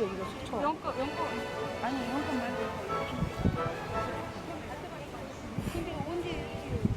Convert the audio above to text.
여기 여기가 속초? 연꽃 연꽃 아니 현금 말고 근데 언제